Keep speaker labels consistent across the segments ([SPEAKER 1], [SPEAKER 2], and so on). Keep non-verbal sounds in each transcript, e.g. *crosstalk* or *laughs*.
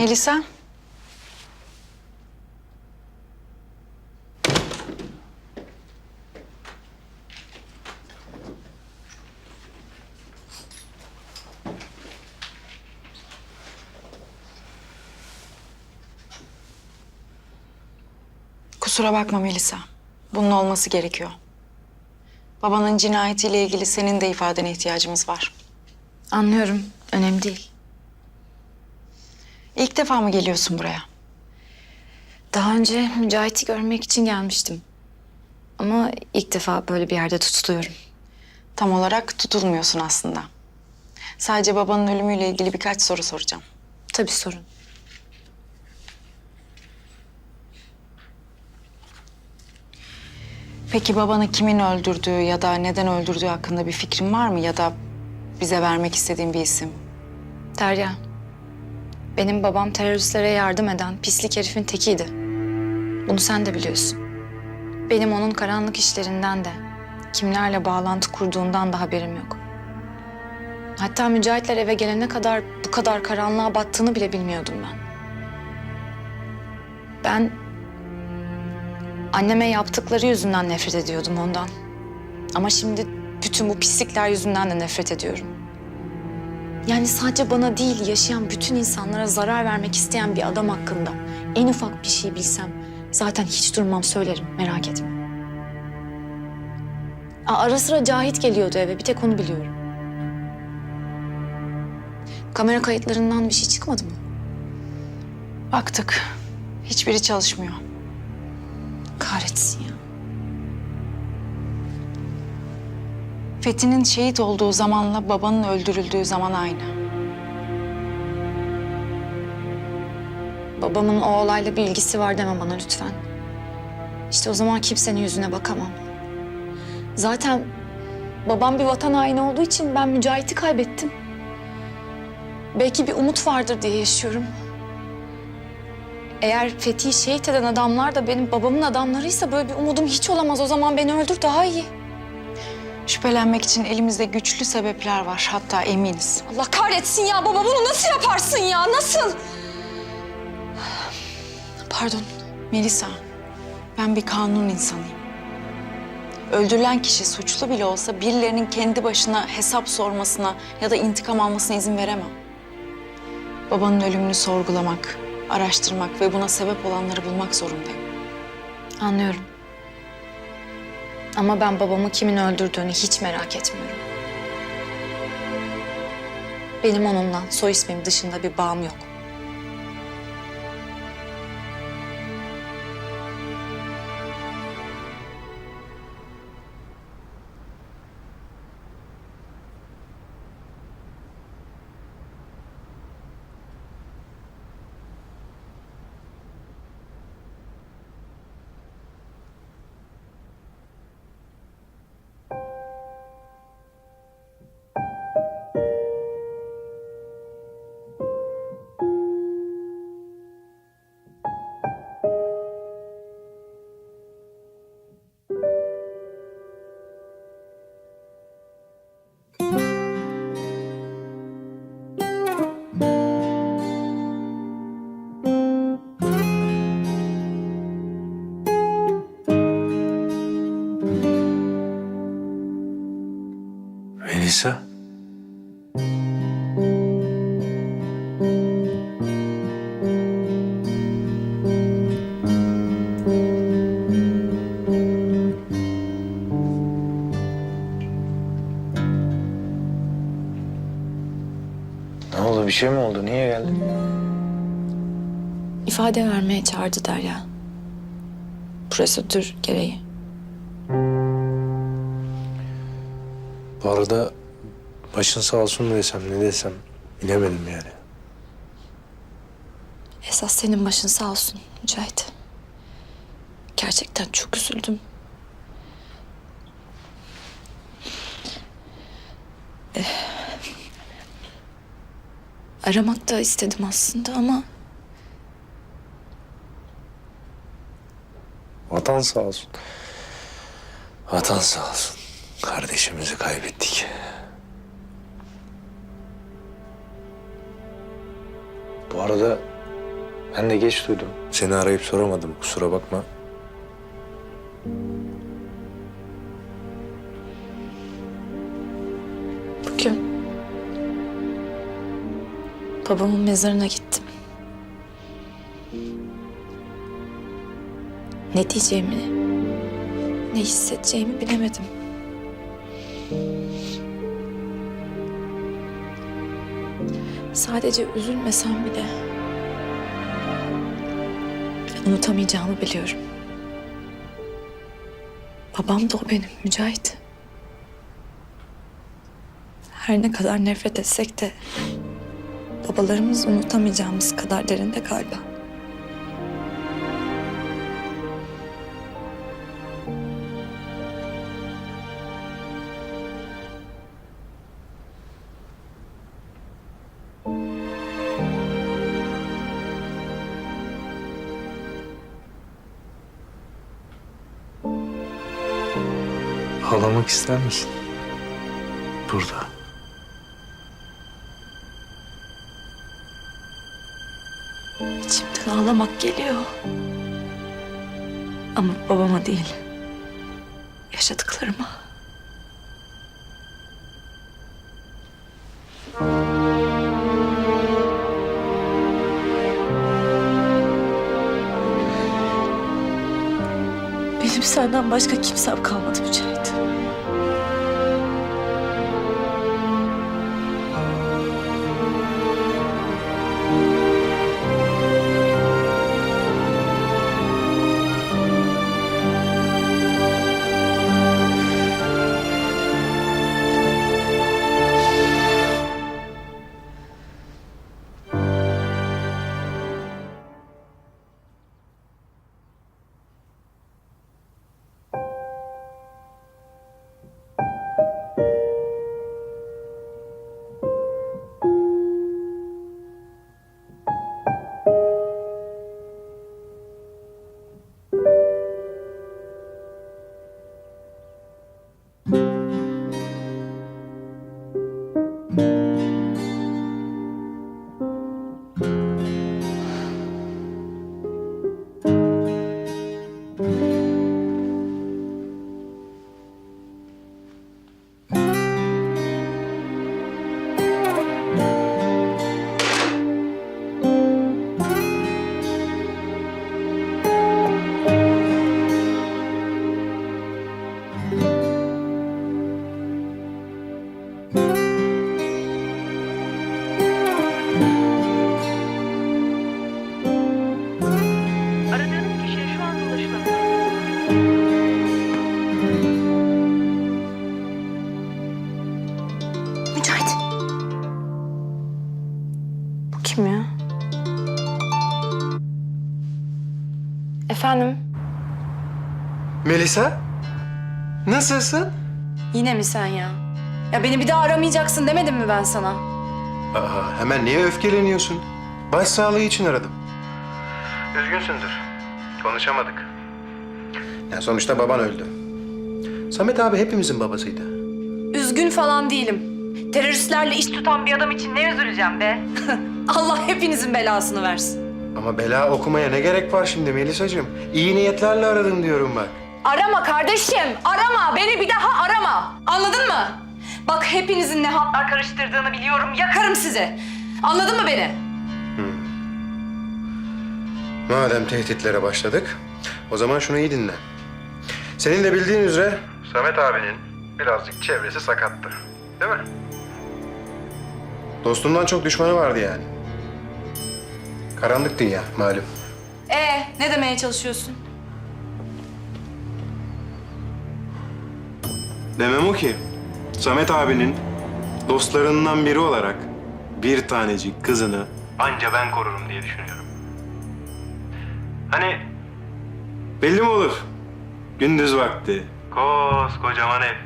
[SPEAKER 1] Melisa. Kusura bakma Melisa. Bunun olması gerekiyor. Babanın cinayetiyle ilgili senin de ifadene ihtiyacımız var.
[SPEAKER 2] Anlıyorum. Önemli değil.
[SPEAKER 1] İlk defa mı geliyorsun buraya?
[SPEAKER 2] Daha önce Mücahit'i görmek için gelmiştim. Ama ilk defa böyle bir yerde tutuluyorum.
[SPEAKER 1] Tam olarak tutulmuyorsun aslında. Sadece babanın ölümüyle ilgili birkaç soru soracağım.
[SPEAKER 2] Tabii sorun.
[SPEAKER 1] Peki babanı kimin öldürdüğü ya da neden öldürdüğü hakkında bir fikrin var mı? Ya da bize vermek istediğin bir isim?
[SPEAKER 2] Derya. Benim babam teröristlere yardım eden pislik herifin tekiydi. Bunu sen de biliyorsun. Benim onun karanlık işlerinden de, kimlerle bağlantı kurduğundan da haberim yok. Hatta Mücahitler eve gelene kadar bu kadar karanlığa battığını bile bilmiyordum ben. Ben anneme yaptıkları yüzünden nefret ediyordum ondan. Ama şimdi bütün bu pislikler yüzünden de nefret ediyorum. Yani sadece bana değil, yaşayan bütün insanlara zarar vermek isteyen bir adam hakkında en ufak bir şey bilsem zaten hiç durmam söylerim, merak etme. Aa, ara sıra Cahit geliyordu eve, bir tek onu biliyorum. Kamera kayıtlarından bir şey çıkmadı mı?
[SPEAKER 1] Baktık. Hiçbiri çalışmıyor.
[SPEAKER 2] Kahretsin ya.
[SPEAKER 1] Fethi'nin şehit olduğu zamanla babanın öldürüldüğü zaman aynı.
[SPEAKER 2] Babamın o olayla bir ilgisi var deme bana lütfen. İşte o zaman kimsenin yüzüne bakamam. Zaten babam bir vatan haini olduğu için ben Mücahit'i kaybettim. Belki bir umut vardır diye yaşıyorum. Eğer Fethi'yi şehit eden adamlar da benim babamın adamlarıysa böyle bir umudum hiç olamaz. O zaman beni öldür daha iyi.
[SPEAKER 1] Şüphelenmek için elimizde güçlü sebepler var. Hatta eminiz.
[SPEAKER 2] Allah kahretsin ya baba bunu nasıl yaparsın ya nasıl? Pardon.
[SPEAKER 1] Melisa, ben bir kanun insanıyım. Öldürülen kişi suçlu bile olsa birilerinin kendi başına hesap sormasına ya da intikam almasına izin veremem. Babanın ölümünü sorgulamak, araştırmak ve buna sebep olanları bulmak zorundayım.
[SPEAKER 2] Anlıyorum. Ama ben babamı kimin öldürdüğünü hiç merak etmiyorum. Benim onunla soy ismim dışında bir bağım yok.
[SPEAKER 3] Melisa. Ne oldu? Bir şey mi oldu? Niye geldin?
[SPEAKER 2] İfade vermeye çağırdı Derya. Prosedür gereği.
[SPEAKER 3] Bu arada başın sağ olsun mu desem ne desem bilemedim yani.
[SPEAKER 2] Esas senin başın sağ olsun Mücahit. Gerçekten çok üzüldüm. Eh, Aramak da istedim aslında ama
[SPEAKER 3] Vatan sağ olsun. Vatan sağ olsun. Kardeşimizi kaybettik. Bu arada Ben de geç duydum. Seni arayıp soramadım. Kusura bakma.
[SPEAKER 2] Bugün babamın mezarına gittim. Ne diyeceğimi, ne hissedeceğimi bilemedim. Sadece üzülmesem bile unutamayacağımı biliyorum. Babam da o benim Mücahit. Her ne kadar nefret etsek de babalarımız unutamayacağımız kadar derinde galiba.
[SPEAKER 3] Ağlamak ister misin? Burada.
[SPEAKER 2] İçimden ağlamak geliyor. Ama babama değil. Yaşadıklarıma. Benim senden başka kimsem kalmadı Mücahit.
[SPEAKER 4] Melisa? Nasılsın?
[SPEAKER 2] Yine mi sen ya? Ya beni bir daha aramayacaksın demedim mi ben sana?
[SPEAKER 4] Aa, hemen niye öfkeleniyorsun? Başsağlığı için aradım. Üzgünsündür. Konuşamadık. Ya sonuçta baban öldü. Samet abi hepimizin babasıydı.
[SPEAKER 2] Üzgün falan değilim. Teröristlerle iş tutan bir adam için ne üzüleceğim be? *laughs* Allah hepinizin belasını versin.
[SPEAKER 4] Ama bela okumaya ne gerek var şimdi Melisacığım? İyi niyetlerle aradın diyorum bak.
[SPEAKER 2] Arama kardeşim, arama. Beni bir daha arama. Anladın mı? Bak hepinizin ne hatlar karıştırdığını biliyorum. Yakarım sizi. Anladın mı beni?
[SPEAKER 4] Madem tehditlere başladık, o zaman şunu iyi dinle. Senin de bildiğin üzere Samet abinin birazcık çevresi sakattı. Değil mi? Dostundan çok düşmanı vardı yani. Karanlık dünya malum.
[SPEAKER 2] Ee, ne demeye çalışıyorsun?
[SPEAKER 4] Demem o ki, Samet abinin dostlarından biri olarak bir tanecik kızını anca ben korurum diye düşünüyorum. Hani belli mi olur? Gündüz vakti. Koskocaman ev.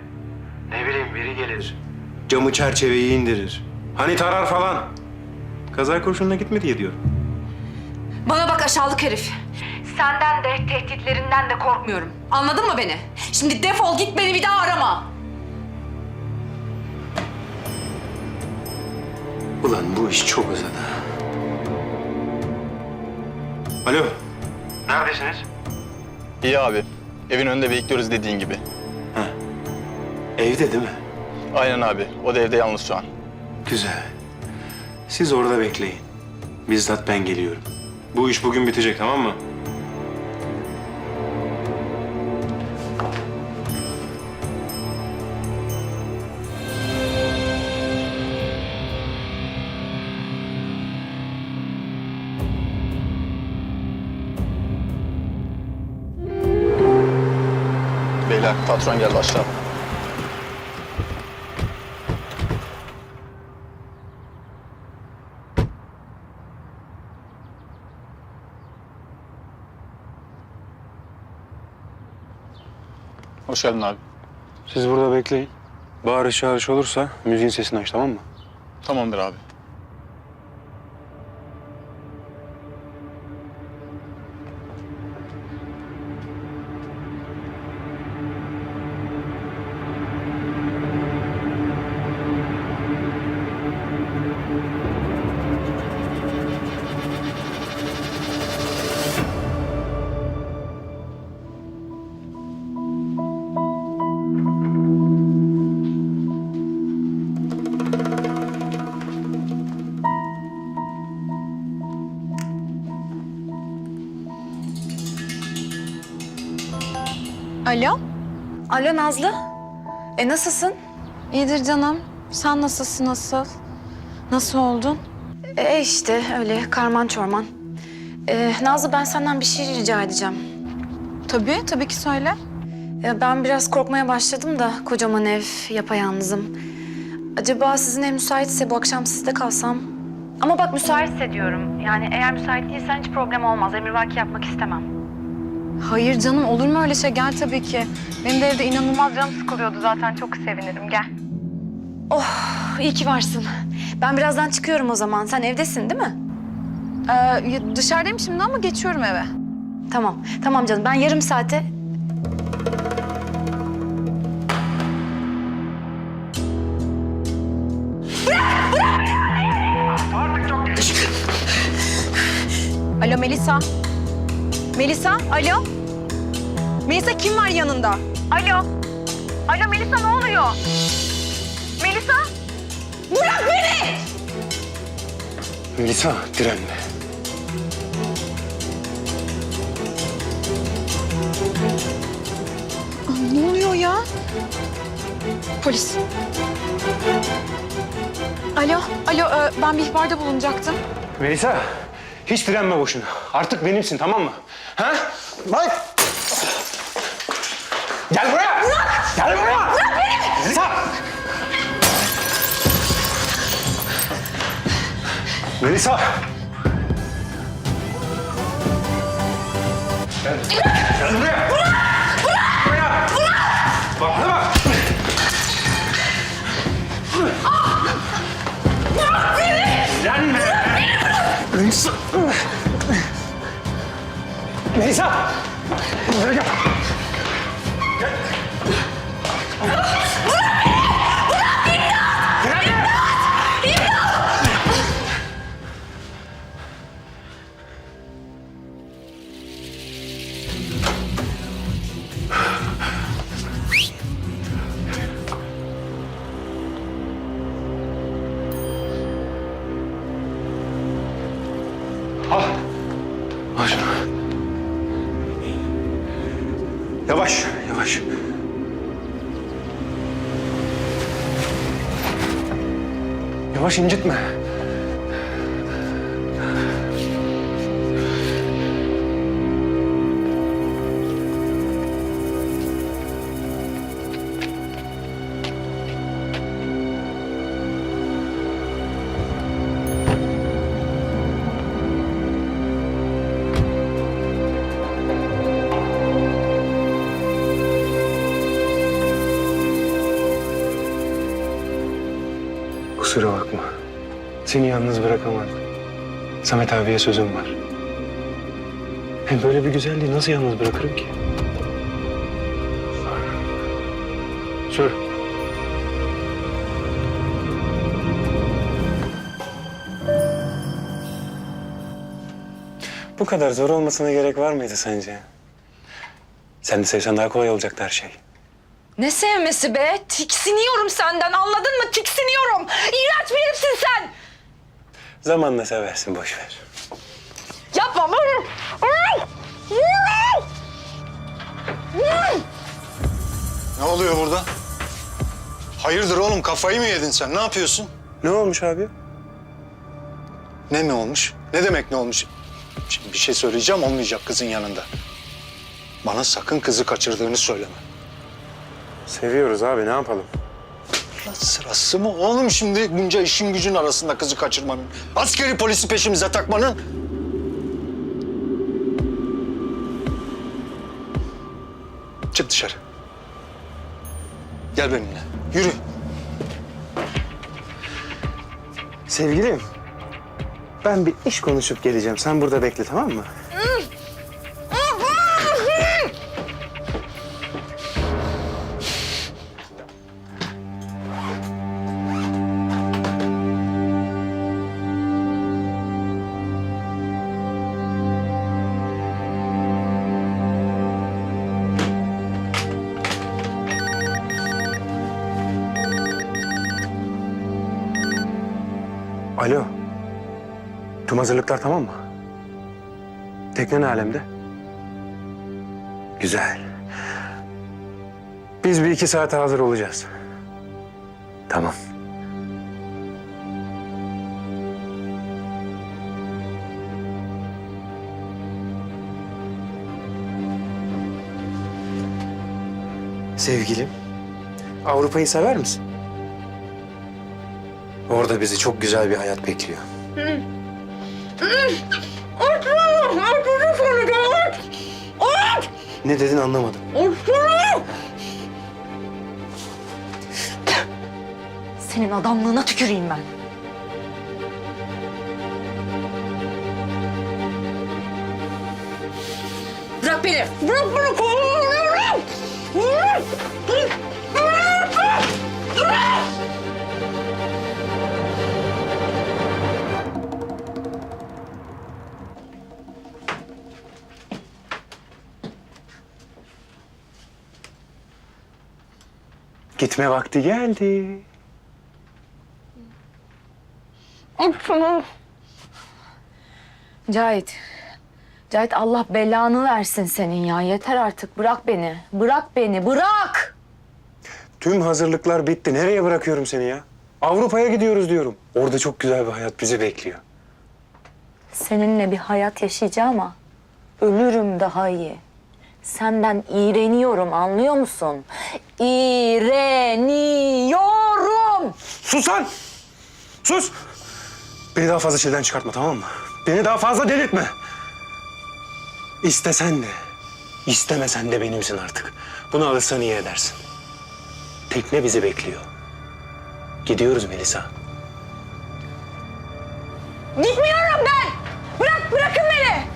[SPEAKER 4] Ne bileyim biri gelir. Camı çerçeveyi indirir. Hani tarar falan. Kaza kurşununa gitme diye diyorum.
[SPEAKER 2] Bana bak aşağılık herif. Senden de tehditlerinden de korkmuyorum. Anladın mı beni? Şimdi defol git beni bir daha arama.
[SPEAKER 4] Ulan bu iş çok uzadı. Alo. Neredesiniz?
[SPEAKER 5] İyi abi. Evin önünde bekliyoruz dediğin gibi.
[SPEAKER 4] Evde değil mi?
[SPEAKER 5] Aynen abi. O da evde yalnız şu an.
[SPEAKER 4] Güzel. Siz orada bekleyin. Bizzat ben geliyorum. Bu iş bugün bitecek tamam mı?
[SPEAKER 5] Beyler patron geldi aşağı. Hoş geldin abi.
[SPEAKER 4] Siz burada bekleyin. Bağırış çağırış olursa müziğin sesini aç tamam mı?
[SPEAKER 5] Tamamdır abi.
[SPEAKER 2] Alo? Alo Nazlı. E nasılsın? İyidir canım. Sen nasılsın nasıl? Nasıl oldun? E işte öyle karman çorman. E, Nazlı ben senden bir şey rica edeceğim. Tabii, tabii ki söyle. E, ben biraz korkmaya başladım da kocaman ev, yapayalnızım. Acaba sizin ev müsaitse bu akşam sizde kalsam?
[SPEAKER 6] Ama bak müsaitse diyorum. Yani eğer müsait değilsen hiç problem olmaz. Emirvaki yapmak istemem.
[SPEAKER 2] Hayır canım olur mu öyle şey? Gel tabii ki. Benim de evde inanılmaz
[SPEAKER 6] Canım sıkılıyordu zaten. Çok sevinirim. Gel.
[SPEAKER 2] İyi ki varsın. Ben birazdan çıkıyorum o zaman. Sen evdesin değil mi? Ee, dışarıdayım şimdi ama geçiyorum eve. Tamam, tamam canım. Ben yarım saate...
[SPEAKER 7] Alo Melisa. Melisa, alo. Melisa kim var yanında?
[SPEAKER 6] Alo. Alo Melisa ne oluyor? Melisa?
[SPEAKER 4] Melisa direnme.
[SPEAKER 7] Ne oluyor ya? Polis. Alo, alo. e, ben bir ihbarda bulunacaktım.
[SPEAKER 4] Melisa hiç direnme boşuna. Artık benimsin tamam mı? Ha? Bak. Gel buraya. Gel buraya. Bırak beni. Melisa. Melisa. Gel. Gel buraya. Melisa. Melisa. Buraya gel. Gel. İncitme. Kusura bakma. Seni yalnız bırakamazdım. Samet abiye sözüm var. Hem böyle bir güzelliği nasıl yalnız bırakırım ki? Sür. Bu kadar zor olmasına gerek var mıydı sence? Sen de sevsen daha kolay olacaktı her şey.
[SPEAKER 2] Ne sevmesi be? Tiksiniyorum senden anladın mı? Tiksiniyorum. İğrenç bir herifsin sen.
[SPEAKER 4] Zamanla seversin boş ver.
[SPEAKER 2] Yapma.
[SPEAKER 8] Ne oluyor burada? Hayırdır oğlum kafayı mı yedin sen? Ne yapıyorsun?
[SPEAKER 4] Ne olmuş abi?
[SPEAKER 8] Ne mi olmuş? Ne demek ne olmuş? Şimdi bir şey söyleyeceğim olmayacak kızın yanında. Bana sakın kızı kaçırdığını söyleme.
[SPEAKER 4] Seviyoruz abi ne yapalım?
[SPEAKER 8] Ya sırası mı oğlum şimdi bunca işin gücün arasında kızı kaçırmanın? Askeri polisi peşimize takmanın? Çık dışarı. Gel benimle. Yürü.
[SPEAKER 4] Sevgilim, ben bir iş konuşup geleceğim. Sen burada bekle tamam mı? Alo. Tüm hazırlıklar tamam mı? Tekne ne alemde? Güzel. Biz bir iki saate hazır olacağız. Tamam. Sevgilim, Avrupa'yı sever misin? Orada bizi çok güzel bir hayat bekliyor. Ne dedin anlamadım.
[SPEAKER 2] Senin adamlığına tüküreyim ben. Bırak beni. Bırak beni.
[SPEAKER 4] Gitme vakti geldi.
[SPEAKER 2] Cahit. Cahit Allah belanı versin senin ya. Yeter artık. Bırak beni. Bırak beni. Bırak.
[SPEAKER 4] Tüm hazırlıklar bitti. Nereye bırakıyorum seni ya? Avrupa'ya gidiyoruz diyorum. Orada çok güzel bir hayat bizi bekliyor.
[SPEAKER 2] Seninle bir hayat yaşayacağım ama ölürüm daha iyi. Senden iğreniyorum anlıyor musun? İğreniyorum.
[SPEAKER 4] Sus lan! Sus! Beni daha fazla şeyden çıkartma tamam mı? Beni daha fazla delirtme. İstesen de, istemesen de benimsin artık. Bunu alırsan iyi edersin. Tekne bizi bekliyor. Gidiyoruz Melisa.
[SPEAKER 2] Gitmiyorum ben. Bırak bırakın beni.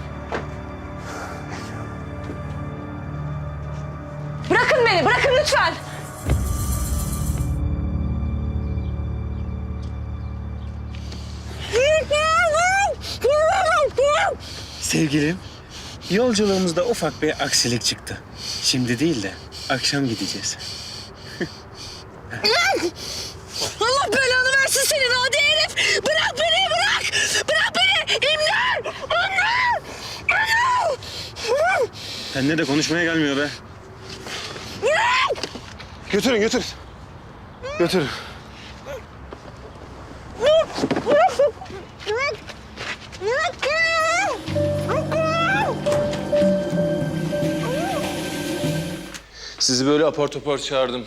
[SPEAKER 2] Beni. Bırakın lütfen.
[SPEAKER 4] Sevgilim, yolculuğumuzda ufak bir aksilik çıktı. Şimdi değil de akşam gideceğiz.
[SPEAKER 2] Allah belanı versin senin adi herif. Bırak beni bırak. Bırak beni. İmdat. İmdat. İmdat.
[SPEAKER 4] Seninle de konuşmaya gelmiyor be. Götürün götürün. Götürün.
[SPEAKER 9] Sizi böyle apar topar çağırdım.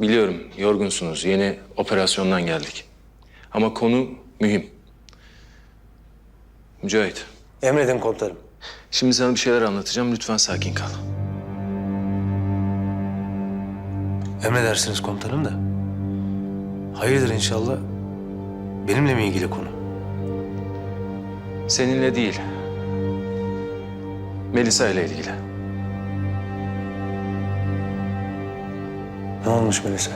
[SPEAKER 9] Biliyorum yorgunsunuz. Yeni operasyondan geldik. Ama konu mühim. Mücahit,
[SPEAKER 3] Emredin komutanım.
[SPEAKER 9] şimdi sana bir şeyler anlatacağım. Lütfen sakin kal.
[SPEAKER 3] Emredersiniz komutanım da. Hayırdır inşallah. Benimle mi ilgili konu?
[SPEAKER 9] Seninle değil. Melisa ile ilgili.
[SPEAKER 3] Ne olmuş Melisa?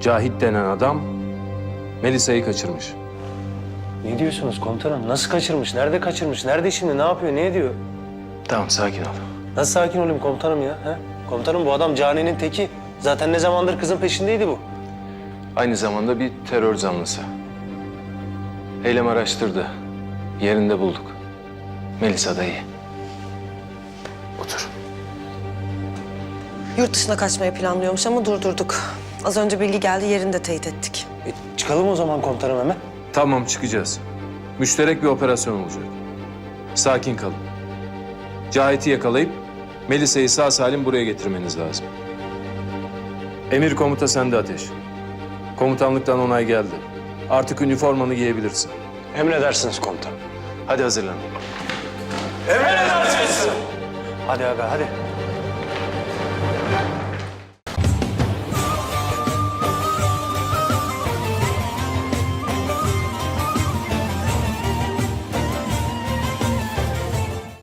[SPEAKER 9] Cahit denen adam Melisa'yı kaçırmış.
[SPEAKER 3] Ne diyorsunuz komutanım? Nasıl kaçırmış? Nerede kaçırmış? Nerede şimdi? Ne yapıyor? Ne ediyor?
[SPEAKER 9] Tamam sakin ol.
[SPEAKER 3] Nasıl sakin olayım komutanım ya? He? Komutanım bu adam caninin teki. Zaten ne zamandır kızın peşindeydi bu.
[SPEAKER 9] Aynı zamanda bir terör zanlısı. Eylem araştırdı. Yerinde bulduk. Melisa da iyi. Otur.
[SPEAKER 10] Yurt dışına kaçmayı planlıyormuş ama durdurduk. Az önce bilgi geldi yerini de teyit ettik.
[SPEAKER 3] E, çıkalım o zaman komutanım hemen.
[SPEAKER 9] Tamam çıkacağız. Müşterek bir operasyon olacak. Sakin kalın. Cahit'i yakalayıp Melisa'yı sağ salim buraya getirmeniz lazım. Emir komuta sende Ateş. Komutanlıktan onay geldi. Artık üniformanı giyebilirsin.
[SPEAKER 3] Emredersiniz komutanım.
[SPEAKER 9] Hadi hazırlan.
[SPEAKER 3] Hadi aga hadi.